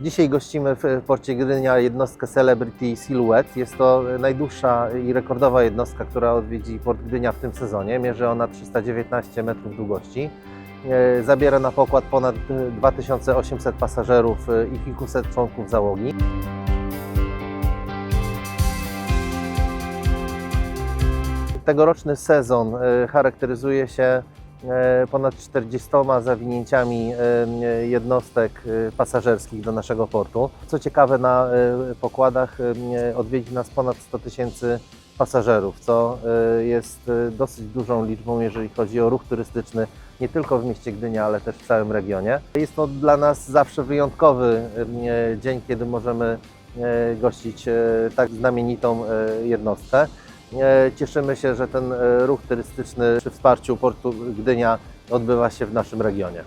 Dzisiaj gościmy w porcie Gdynia jednostkę Celebrity Silhouette. Jest to najdłuższa i rekordowa jednostka, która odwiedzi port Gdynia w tym sezonie. Mierzy ona 319 metrów długości. E, Zabiera na pokład ponad e, 2800 pasażerów e, i kilkuset członków załogi. Tegoroczny sezon e, charakteryzuje się e, ponad 40 zawinięciami e, jednostek e, pasażerskich do naszego portu. Co ciekawe, na e, pokładach e, odwiedzi nas ponad 100 tysięcy pasażerów, co e, jest e, dosyć dużą liczbą, jeżeli chodzi o ruch turystyczny nie tylko w mieście Gdynia, ale też w całym regionie. Jest to dla nas zawsze wyjątkowy e, dzień, kiedy możemy e, gościć e, tak znamienitą e, jednostkę. E, Cieszymy się, że ten e, ruch turystyczny przy wsparciu portu Gdynia odbywa się w naszym regionie.